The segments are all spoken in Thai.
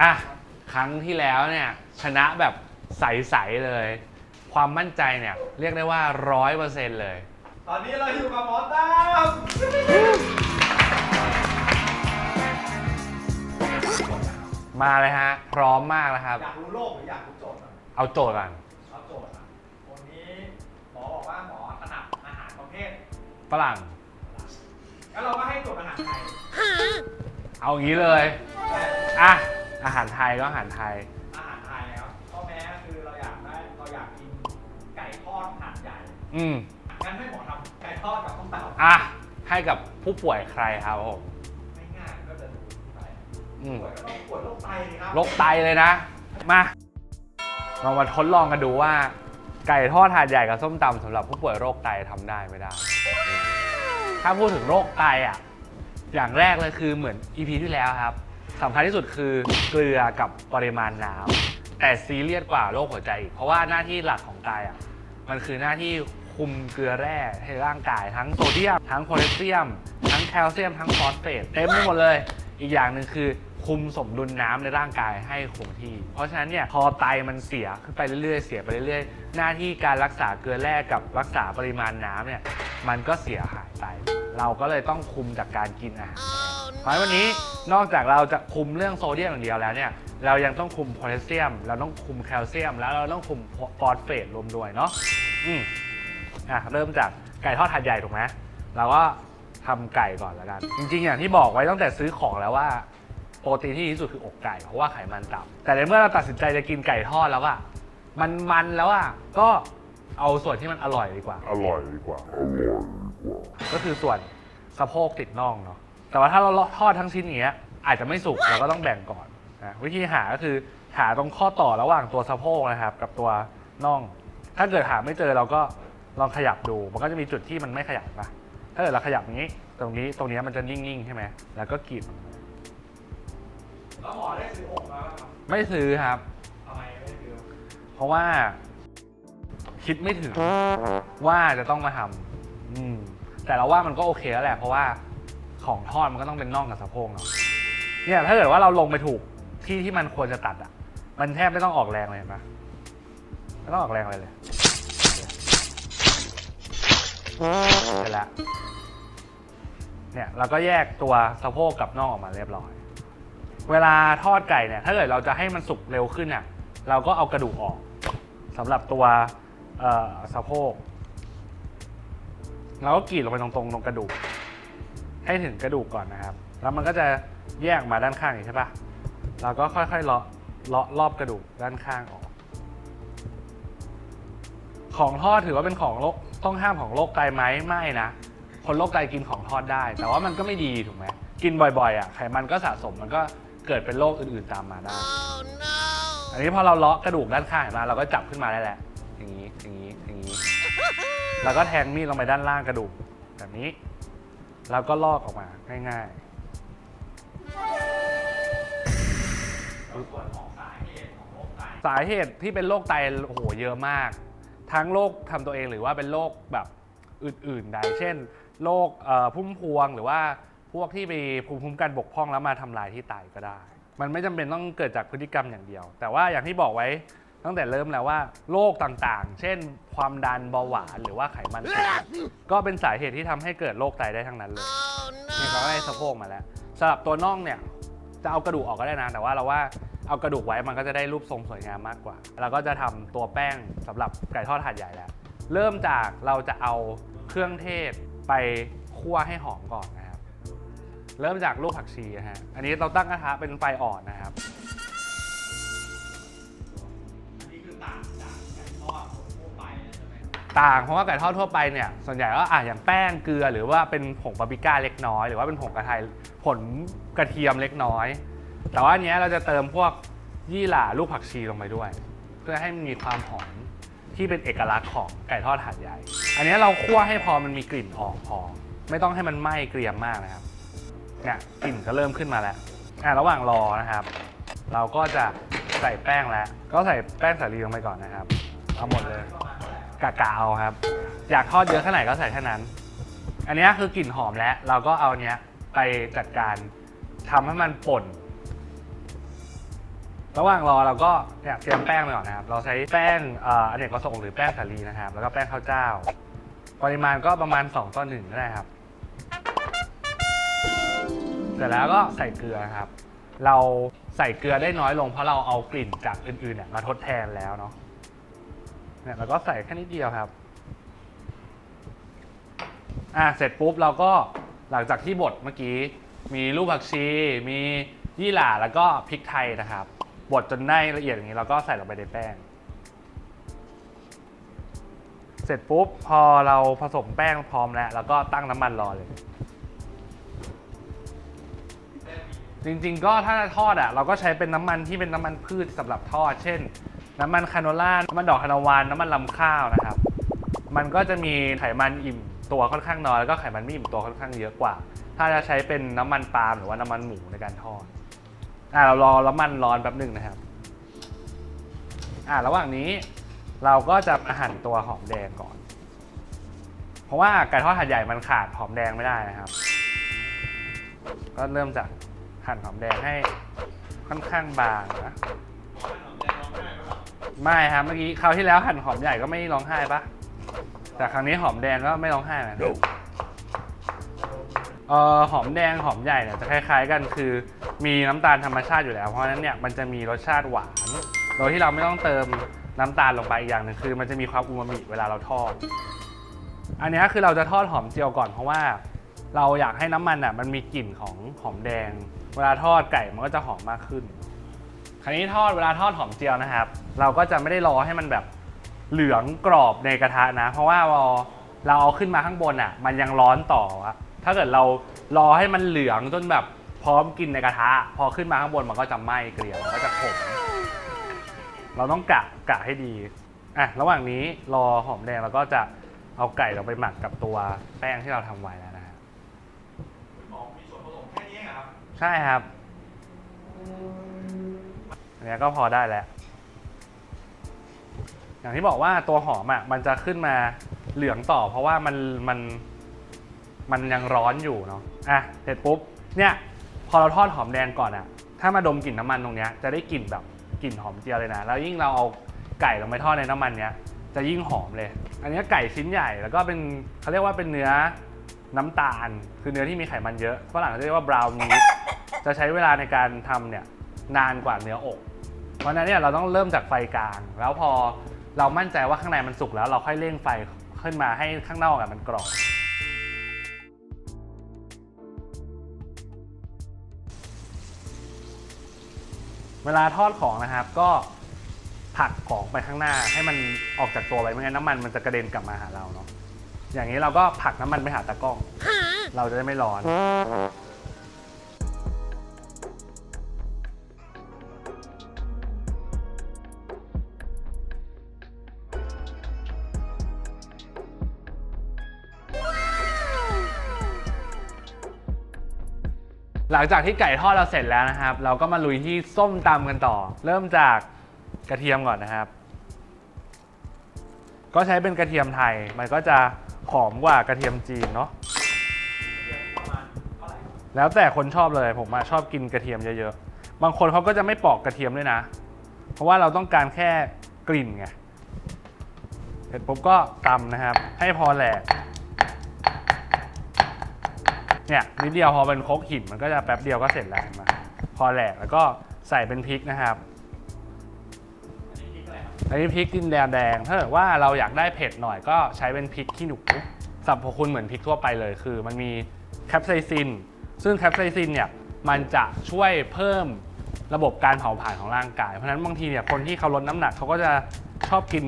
อะครั้งที่แล้วเนี่ยชนะแบบใสๆเลย ความมั่นใจเนี่ยเรียกได้ว่าร้อยเปอร์เซ็นต์เลย ตอนนี้เราอยู่กับหมอตั้มมาเลยฮะ พร้อมมากแล้วครับ อยากรู้โรคหรืออยากรู้โจทย์อะเอาโจทย์ก่อนเอาโจทย์อะวันนี้หมอบอกว่าหมอถนัดอาหารประเภทฝรั่ง แล้วเราก็ให้โจทย์อาหารไทยเอาอย่างนี้เลย อะ อาหารไทยก็อาหารไทย อาหารไทยครับข้อแม้คือเราอยากได้เราอยากกินไก่ทอดหาดใหญ่อืมงั้นให้หมอทำไก่ทอดกับต้มตำอะให้กับผู้ป่วยใครครับผมไม่ง่ายก็จะดูไปอืมป่วยก็ต้องป่วยโรคไตสิครับโรคไตเลยนะ มามามาทดลองกันดูว่า ไก่ทอดถาดใหญ่กับส้มตำสำหรับผู้ป่วยโรคไตทำได้ไม่ได้ ถ้าพูดถึงโรคไตอะ อย่างแรกเลยคือเหมือน EP ที่แล้วครับ สำคัญที่สุดคือเกลือกับปริมาณน้ำแต่ซีเรียสกว่าโรคหัวใจอีกเพราะว่าหน้าที่หลักของไตอะมันคือหน้าที่คุมเกลือแร่ให้ร่างกาย ทั้งโซเดียม ทั้งโพแทสเซียม ทั้งแคลเซียม ทั้งฟอสเฟตเต็มไปหมดเลย อีกอย่างหนึ่งคือคุมสมดุลน้ำในร่างกายให้คงที่ เพราะฉะนั้นเนี่ยพอไตมันเสียขึ้นไปเรื่อยๆ เสียไปเรื่อยๆ หน้าที่การรักษาเกลือแร่กับรักษาปริมาณน้ำเนี่ยมันก็เสียหายไป เราก็เลยต้องคุมจากการกินอาหาร เพราะฉะนั้นวันนี้นอกจากเราจะคุมเรื่องโซเดียมอย่างเดียวแล้วเนี่ยเรายังต้องคุมโพแทสเซียม เราต้องคุมแคลเซียม แล้วเราต้องคุมฟอสเฟตรวมด้วยเนาะอืมอะเริ่มจากไก่ทอดถาดใหญ่ถูกไหมเราก็ทำไก่ก่อนแล้วกัน จริงๆ อย่างที่บอกไว้ตั้งแต่ซื้อของแล้วว่าโปรตีนที่ดีที่สุดคืออกไก่เพราะว่าไขมันต่ำแต่ในเมื่อเราตัดสินใจจะกินไก่ทอดแล้วอะมันมันแล้วอะก็เอาส่วนที่มันอร่อยดีกว่า อร่อยดีกว่าอร่อยดีกว่า ก็คือส่วนสะโพกติดน่องเนาะ แต่ว่าถ้าเราทอดทั้งชิ้นอย่างเงี้ยอาจจะไม่สุกเราก็ต้องแบ่งก่อนนะวิธีหาก็คือหาตรงข้อต่อระหว่างตัวสะโพกนะครับ กับตัวน่อง ถ้าเกิดหาไม่เจอเราก็ลองขยับดู มันก็จะมีจุดที่มันไม่ขยับนะถ้าเกิดเราขยับอย่างนี้ ตรงนี้ตรงนี้มันจะนิ่งๆใช่ไหมแล้วก็กรีดแล้วหมอได้ซื้อองค์มาแล้วครับไม่ซื้อครับทำไมไม่ได้ซื้อเพราะว่า คิดไม่ถึงว่าจะต้องมาทำอืมแต่เราว่ามันก็โอเคแล้วแหละเพราะว่า ของทอดมันก็ต้องเป็นน่องกับสะโพกเนาะเนี่ยถ้าเกิดว่าเราลงไปถูกที่ที่มันควรจะตัดอะ มันแทบไม่ต้องออกแรงเลยเห็นปะไม่ต้องออกแรงอะไรเลยเสร็จแล้วเนี่ยเราก็แยกตัวสะโพกกับน่องออกมาเรียบร้อย เวลาทอดไก่เนี่ย ถ้าเกิดเราจะให้มันสุกเร็วขึ้นอะเราก็เอากระดูกออกสำหรับตัวสะโพกเราก็กรีดลงไปตรงๆตรงกระดูก ให้ถึงกระดูกก่อนนะครับ แล้วมันก็จะแยกมาด้านข้างอีกใช่ปะเราก็ค่อยๆเลาะเลาะรอบกระดูกด้านข้างออก ของทอดถือว่าเป็นของโรคต้องห้ามของโรคไตไหมไม่นะคนโรคไตกินของทอดได้ แต่ว่ามันก็ไม่ดีถูกไหมกินบ่อยๆอะไขมันก็สะสมมันก็เกิดเป็นโรคอื่นๆตามมาได้อันนี้พอเราเลาะกระดูกด้านข้างนไหมาเราก็จับขึ้นมาได้แหละ อย่างนี้อย่างนี้อย่างนี้ แล้วก็แทงมีดลงไปด้านล่างกระดูกแบบนี้ แล้วก็ลอกออกมาง่ายแล้วส่วนของสาเหตุของโรคไตๆสาเหตุที่เป็นโรคไตโอ้โหเยอะมาก ทั้งโรคทำตัวเองหรือว่าเป็นโรคแบบอื่นๆใดเช่นโรคเอ่อพุ่มพวงหรือว่าพวกที่มีภูมิคุ้มกันบกพร่องแล้วมาทำลายที่ไตก็ได้ มันไม่จำเป็นต้องเกิดจากพฤติกรรมอย่างเดียว แต่ว่าอย่างที่บอกไว้ ตั้งแต่เริ่มแล้วว่าโรคต่างๆ เช่น ความดันเบาหวานหรือว่าไขมันสูงก็เป็นสาเหตุที่ทำให้เกิดโรคไตได้ทั้งนั้นเลยนี่เขาก็ได้สะโพกมาแล้วสำหรับตัวน่องเนี่ยจะเอากระดูกออกก็ได้นะแต่ว่าเราว่าเอากระดูกไว้มันก็จะได้รูปทรงสวยงามมากกว่าเราก็จะทำตัวแป้งสำหรับไก่ทอดถาดใหญ่แล้ว เริ่มจากเราจะเอาเครื่องเทศไปคั่วให้หอมก่อนนะครับ เริ่มจากลูกผักชีนะฮะ อันนี้เราตั้งกระทะเป็นไฟอ่อนนะครับ ต่างเพราะว่าไก่ทอดทั่วไปเนี่ยส่วนใหญ่ก็อะอย่างแป้งเกลือ หรือว่าเป็นผงปาปริก้าเล็กน้อย หรือว่าเป็นผงกระไทยผลกระเทียมเล็กน้อย แต่ว่าอันเนี้ยเราจะเติมพวกยี่หร่าลูกผักชีลงไปด้วย เพื่อให้มันมีความหอมที่เป็นเอกลักษณ์ของไก่ทอดหาดใหญ่ อันนี้เราคั่วให้พอมันมีกลิ่นออกพอ ไม่ต้องให้มันไหม้เกรียมมากนะครับเนี่ยกลิ่นก็เริ่มขึ้นมาแล้วอะระหว่างรอนะครับ เราก็จะใส่แป้งแล้ว ก็ใส่แป้งสาลีลงไปก่อนนะครับเอาหมดเลย ประมาเกะกะเอาครับ อยากทอดเยอะแค่ไหนก็ใส่แค่นั้น อันนี้คือกลิ่นหอมแล้ว เราก็เอาเนี้ยไปจัดการทำให้มันป่น ระหว่างรอเราก็เนี่ยเตรียมแป้งไปก่อนนะครับ เราใช้แป้งเอ่ออเนกประสงค์หรือแป้งสาลีนะครับ แล้วก็แป้งข้าวเจ้า ปริมาณก็ประมาณ2ต่อหนึ่งก็ได้ครับ เสร็จแล้วก็ใส่เกลือครับ เราใส่เกลือได้น้อยลงเพราะเราเอากลิ่นจากอื่นๆเนี่ยมาทดแทนแล้วเนาะ เนี่ยเราก็ใส่แค่นิดเดียวครับ อะเสร็จปุ๊บเราก็หลังจากที่บดเมื่อกี้ มีลูกผักชี มียี่หร่าแล้วก็พริกไทยนะครับ บดจนได้ละเอียดอย่างนี้เราก็ใส่ลงไปในแป้ง เสร็จปุ๊บพอเราผสมแป้งพร้อมแล้ว แล้วก็ตั้งน้ำมันรอเลย จริงๆก็ถ้าจะทอดอะเราก็ใช้เป็นน้ำมันที่เป็นน้ำมันพืชสำหรับทอด เช่น น้ำมันคาโนล่าน้ำมันดอกคานาวานน้ำมันลำข้าวนะครับ มันก็จะมีไขมันอิ่มตัวค่อนข้างน้อยแล้วก็ไขมันไม่อิ่มตัวค่อนข้างเยอะกว่า ถ้าจะใช้เป็นน้ำมันปาล์มหรือว่าน้ำมันหมูในการทอดอ่าเรารอน้ำมันร้อนแป๊บหนึ่งนะครับอ่าระหว่างนี้เราก็จะมาหั่นตัวหอมแดงก่อน เพราะว่าไก่ทอดหัดใหญ่มันขาดหอมแดงไม่ได้นะครับ ก็เริ่มจากหั่นหอมแดงให้ค่อนข้างบางนะ ไม่ครับเมื่อกี้คราวที่แล้วหั่นหอมใหญ่ก็ไม่ร้องไห้ปะแต่ครั้งนี้หอมแดงก็ไม่ร้องไห้นะเอ่อหอมแดงหอมใหญ่เนี่ยจะคล้าย ๆ กันคือ มีน้ำตาลธรรมชาติอยู่แล้ว เพราะฉะนั้นเนี่ยมันจะมีรสชาติหวาน โดยที่เราไม่ต้องเติมน้ำตาลลงไปอีกอย่างหนึ่งคือ มันจะมีความอูมามิเวลาเราทอด อันนี้คือเราจะทอดหอมเจียวก่อนเพราะว่า เราอยากให้น้ำมันอะมันมีกลิ่นของหอมแดง เวลาทอดไก่มันก็จะหอมมากขึ้น คราวนี้ทอดเวลาทอดหอมเจียวนะครับ เราก็จะไม่ได้รอให้มันแบบเหลืองกรอบในกระทะนะ เพราะว่าพอเราเอาขึ้นมาข้างบนอะ มันยังร้อนต่ออะถ้าเกิดเรารอให้มันเหลืองจนแบบพร้อมกินในกระทะ พอขึ้นมาข้างบนมันก็จะไหม้เกลี่ยมันก็จะขมเราต้องกะกะให้ดีอะระหว่างนี้รอหอมแดงเราก็จะเอาไก่เราไปหมักกับตัวแป้งที่เราทำไว้แล้วนะฮะอ๋อมีส่วนผสมแค่นี้เองเหรอครับ ใช่ครับ อันนี้ก็พอได้แล้ว อย่างที่บอกว่าตัวหอมอะมันจะขึ้นมาเหลืองต่อ เพราะว่ามันมันมันยังร้อนอยู่เนาะอะเสร็จปุ๊บเนี่ยพอเราทอดหอมแดงก่อนอะ ถ้ามาดมกลิ่นน้ำมันตรงเนี้ยจะได้กลิ่นแบบกลิ่นหอมเจียวเลยนะ แล้วยิ่งเราเอาไก่ลงไปทอดในน้ำมันเนี้ยจะยิ่งหอมเลย อันนี้ไก่ชิ้นใหญ่แล้วก็เป็นเขาเรียกว่าเป็นเนื้อน้ำตาล คือเนื้อที่มีไขมันเยอะฝรั่งเขาเรียกว่าบราวนีจะใช้เวลาในการทำเนี่ยนานกว่าเนื้ออก เพราะฉะนั้นเนี่ยเราต้องเริ่มจากไฟกลาง แล้วพอเรามั่นใจว่าข้างในมันสุกแล้วเราค่อยเร่งไฟขึ้นมาให้ข้างนอกอะมันกรอบเวลาทอดของนะครับก็ผักของไปข้างหน้าให้มันออกจากตัวไปไม่งั้นน้ำมันมันจะกระเด็นกลับมาหาเราเนาะอย่างนี้เราก็ผักน้ำมันไปหาตากล้อง เราจะได้ไม่ร้อน หลังจากที่ไก่ทอดเราเสร็จแล้วนะครับ เราก็มาลุยที่ส้มตำกันต่อ เริ่มจากกระเทียมก่อนนะครับ ก็ใช้เป็นกระเทียมไทย มันก็จะหอมกว่ากระเทียมจีนเนาะแล้วแต่คนชอบเลยผมอะชอบกินกระเทียมเยอะๆ บางคนเขาก็จะไม่ปอกกระเทียมด้วยนะ เพราะว่าเราต้องการแค่กลิ่นไงเสร็จปุ๊บก็ตำนะครับ ให้พอแหลก เนี่ยนิดเดียวพอเป็นโครกหินมันก็จะแป๊บเดียวก็เสร็จแล้วเห็นไหมพอแหลกแล้วก็ใส่เป็นพริกนะครับอันนี้พริกอะไรครับอันนี้พริกดินแดงแดงถ้าเกิดว่าเราอยากได้เผ็ดหน่อยก็ใช้เป็นพริกขี้หนูสรรพคุณเหมือนพริกทั่วไปเลยคือ มันมีแคปไซซิน ซึ่งแคปไซซินเนี่ยมันจะช่วยเพิ่มระบบการเผาผลาญของร่างกาย เพราะฉะนั้นบางทีเนี่ยคนที่เขาลดน้ำหนักเขาก็จะชอบกิน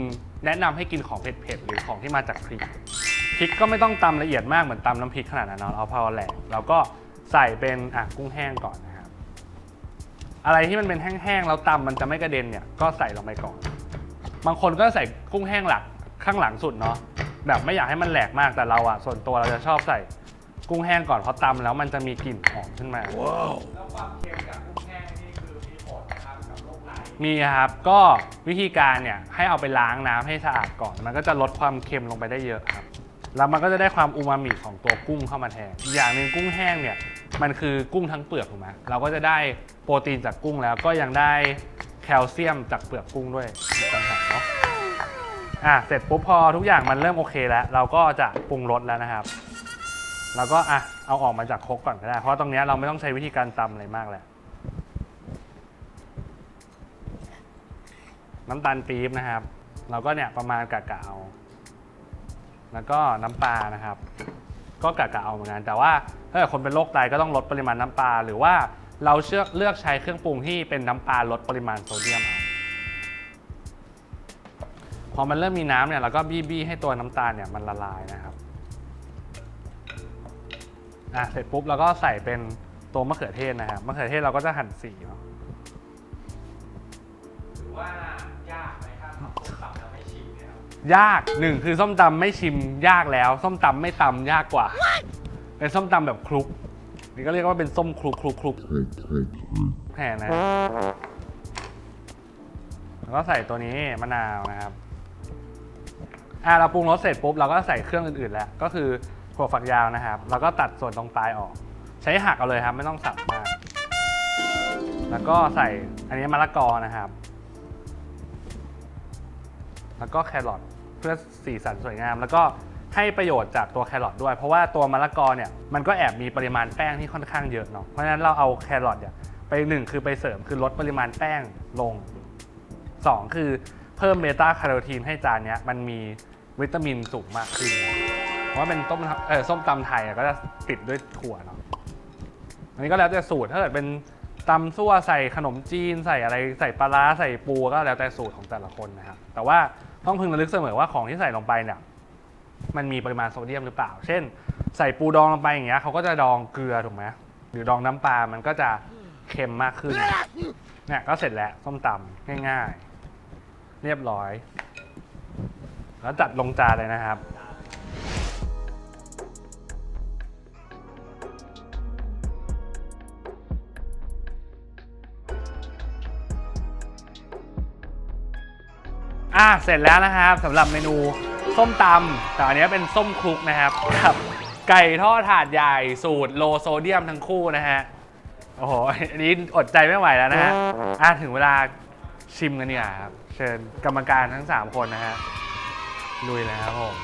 แนะนำให้กินของเผ็ดๆหรือของที่มาจากพริก พริกก็ไม่ต้องตำละเอียดมากเหมือนตำน้ำพริกขนาดนั้นเนาะเอาพอแหลกเราก็ใส่เป็นอะกุ้งแห้งก่อนนะครับ อะไรที่มันเป็นแห้งๆแล้วตำมันจะไม่กระเด็นเนี่ยก็ใส่ลงไปก่อน บางคนก็ใส่กุ้งแห้งหลักข้างหลังสุดเนาะแบบไม่อยากให้มันแหลกมากแต่เราอะส่วนตัวเราจะชอบใส่กุ้งแห้งก่อนเพราะตำแล้วมันจะมีกลิ่นหอมขึ้นมา แล้วความเค็มจากกุ้งแห้งนี่คือมีผลนะครับกับโรคไตมีครับก็วิธีการเนี่ยให้เอาไปล้างน้ำให้สะอาดก่อน มันก็จะลดความเค็มลงไปได้เยอะครับ แล้วมันก็จะได้ความอูมามิของตัวกุ้งเข้ามาแทนอีกอย่างหนึ่งกุ้งแห้งเนี่ยมันคือกุ้งทั้งเปลือกถูกไหมเราก็จะได้โปรตีนจากกุ้งแล้วก็ยังได้แคลเซียมจากเปลือกกุ้งด้วยต่างหากเนาะอะเสร็จปุ๊บพอทุกอย่างมันเริ่มโอเคแล้ว เราก็จะปรุงรสแล้วนะครับ แล้วก็อะเอาออกมาจากครกก่อนก็ได้ เพราะตรงนี้เราไม่ต้องใช้วิธีการตำอะไรมากแล้วน้ำตาลปี๊บนะครับ เราก็เนี่ยประมาณกะกะเอา แล้วก็น้ำปลานะครับ ก็กะกะเอาเหมือนกันแต่ว่าถ้าเกิดคนเป็นโรคไตก็ต้องลดปริมาณน้ำปลาหรือว่าเราเชือกเลือกใช้เครื่องปรุงที่เป็นน้ำปลาลดปริมาณโซเดียมเอาพอมันเริ่มมีน้ำเนี่ยเราก็บี้บี้ให้ตัวน้ำตาลเนี่ยมันละลายนะครับอะเสร็จปุ๊บเราก็ใส่เป็นตัวมะเขือเทศนะครับมะเขือเทศเราก็จะหั่นสีเนาะถือว่ายากไหมถ้าทำส้มตำแล้วไม่ชิมเนี่ยครับ ยากหนึ่งคือส้มตำไม่ชิมยากแล้ว ส้มตำไม่ตำยากกว่า เป็นส้มตำแบบคลุกนี่ก็เรียกว่าเป็นส้มคลุกคลุกคลุกแผ่นะแล้วก็ใส่ตัวนี้มะนาวนะครับอะเราปรุงรสเสร็จปุ๊บเราก็ใส่เครื่องอื่นๆแล้ว ก็คือถั่วฝักยาวนะครับเราก็ตัดส่วนตรงปลายออก ใช้หักเอาเลยครับ ไม่ต้องสับมาก แล้วก็ใส่อันนี้มะละกอนะครับ แล้วก็แครอท เพื่อสีสันสวยงาม แล้วก็ให้ประโยชน์จากตัวแครอทด้วย เพราะว่าตัวมะละกอเนี่ยมันก็แอบมีปริมาณแป้งที่ค่อนข้างเยอะเนาะเพราะฉะนั้นเราเอาแครอทเนี่ยไปหนึ่งคือไปเสริมคือลดปริมาณแป้งลงสองคือเพิ่มเบต้าแคโรทีนให้จานเนี้ยมันมีวิตามินสูงมากขึ้นเพราะว่าเป็นต้มเออส้มตำไทยก็จะติดด้วยถั่วเนาะอันนี้ก็แล้วแต่สูตรถ้าเกิดเป็นตำซั่วใส่ขนมจีนใส่อะไรใส่ปลาร้าใส่ปูก็แล้วแต่สูตรของแต่ละคนนะครับแต่ว่า ต้องพึงระลึกเสมอว่าของที่ใส่ลงไปเนี่ยมันมีปริมาณโซเดียมหรือเปล่า เช่น ใส่ปูดองลงไปอย่างเงี้ยเขาก็จะดองเกลือถูกไหมหรือดองน้ำปลา มันก็จะเค็มมากขึ้น เนี่ยก็เสร็จแล้วส้มตำง่ายๆ เรียบร้อย แล้วจัดลงจานเลยนะครับ อะเสร็จแล้วนะครับสำหรับเมนูส้มตำแต่อันนี้เป็นส้มคลุกนะครับกับไก่ทอดถาดใหญ่สูตรโลโซเดียมทั้งคู่นะฮะโอ้โหอันนี้อดใจไม่ไหวแล้วนะฮะอะถึงเวลาชิมกันเนี่ยครับเชิญกรรมการทั้ง 3 คนนะฮะลุยเลยครับผม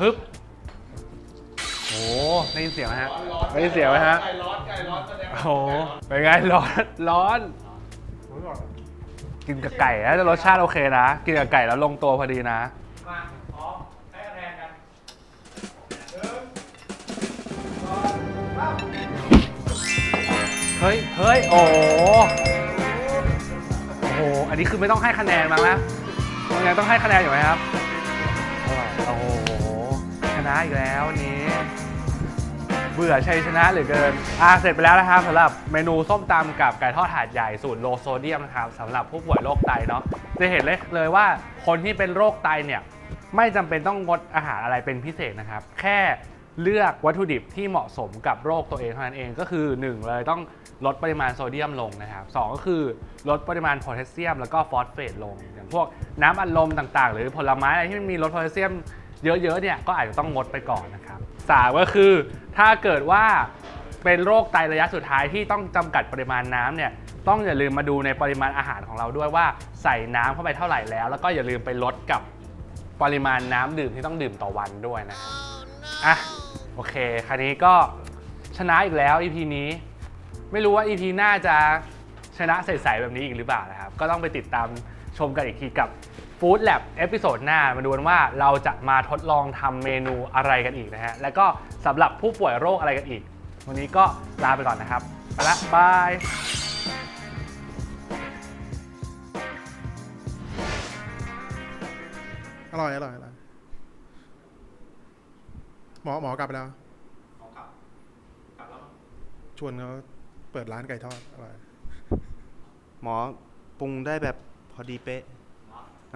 ปึ๊บโอ้โหได้ยินเสียงไหมฮะได้ยินเสียงไหมฮะไก่ร้อนไก่ร้อนแสดงโอ้โหเป็นไงร้อนร้อน กินกับไก่แล้วรสชาติโอเคนะ กินกับไก่แล้วลงตัวพอดีนะ มาพร้อมให้คะแนนกันหนึ่งสองสามเฮ้ย เฮ้ย โอ้โหโอ้โห อันนี้คือไม่ต้องให้คะแนนมั้งนะยังไงต้องให้คะแนนอยู่ไหมครับอร่อยโอ้โหชนะอีกแล้ววันนี้ เบื่อชัยชนะเหลือเกินอะเสร็จไปแล้วนะครับสำหรับเมนูส้มตำกับไก่ทอดถาดใหญ่สูตรโลโซเดียมนะครับสำหรับผู้ป่วยโรคไตเนาะจะเห็นเลยเลยว่าคนที่เป็นโรคไตเนี่ยไม่จำเป็นต้องงดอาหารอะไรเป็นพิเศษนะครับ แค่เลือกวัตถุดิบที่เหมาะสมกับโรคตัวเองเท่านั้นเองก็คือ 1 เลยต้องลดปริมาณโซเดียมลงนะครับสองก็คือลดปริมาณโพแทสเซียม แล้วก็ฟอสเฟตลง อย่างพวกน้ำอัดลมต่างๆ หรือผลไม้อะไรที่มันมีลดโพแทสเซียมเยอะๆเนี่ยก็อาจจะต้องงดไปก่อนนะครับ สามก็คือ ถ้าเกิดว่าเป็นโรคไตระยะสุดท้ายที่ต้องจำกัดปริมาณน้ำเนี่ยต้องอย่าลืมมาดูในปริมาณอาหารของเราด้วยว่าใส่น้ำเข้าไปเท่าไหร่แล้ว แล้วก็อย่าลืมไปลดกับปริมาณน้ำดื่มที่ต้องดื่มต่อวันด้วยนะอะโอเคคราวนี้ก็ชนะอีกแล้ว EP นี้ ไม่รู้ว่า EP หน้าจะชนะใสๆแบบนี้อีกหรือเปล่านะครับ ก็ต้องไปติดตามชมกันอีกทีกับ Food Lab เอพิโซดหน้ามาดูกันว่าเราจะมาทดลองทำเมนูอะไรกันอีกนะฮะ แล้วก็สำหรับผู้ป่วยโรคอะไรกันอีก วันนี้ก็ลาไปก่อนนะครับไปละบายอร่อยอร่อยอร่อยหมอหมอกลับไปแล้วเอากลับกลับแล้วมั้งชวนเขาเปิดร้านไก่ทอดอร่อย หมอปรุงได้แบบพอดีเป๊ะ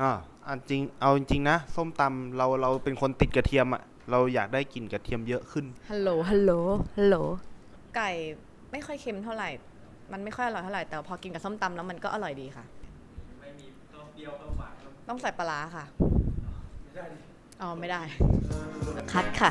อ่าอันจริงเอาจริงๆนะ ส้มตำเราเราเป็นคนติดกระเทียมอะ่ะเราอยากได้กลิ่นกระเทียมเยอะขึ้น ฮัลโหล ฮัลโหล ฮัลโหล ไก่ไม่ค่อยเค็มเท่าไหร่ มันไม่ค่อยอร่อยเท่าไหร่ แต่พอกินกับส้มตำแล้วมันก็อร่อยดีค่ะ ไม่มีเพิ่มเปรี้ยวเพิ่มหวานเพิ่มต้องใส่ปลาร้าค่ะไม่ได้ดิอ๋อ ไม่ได้ คัดค่ะ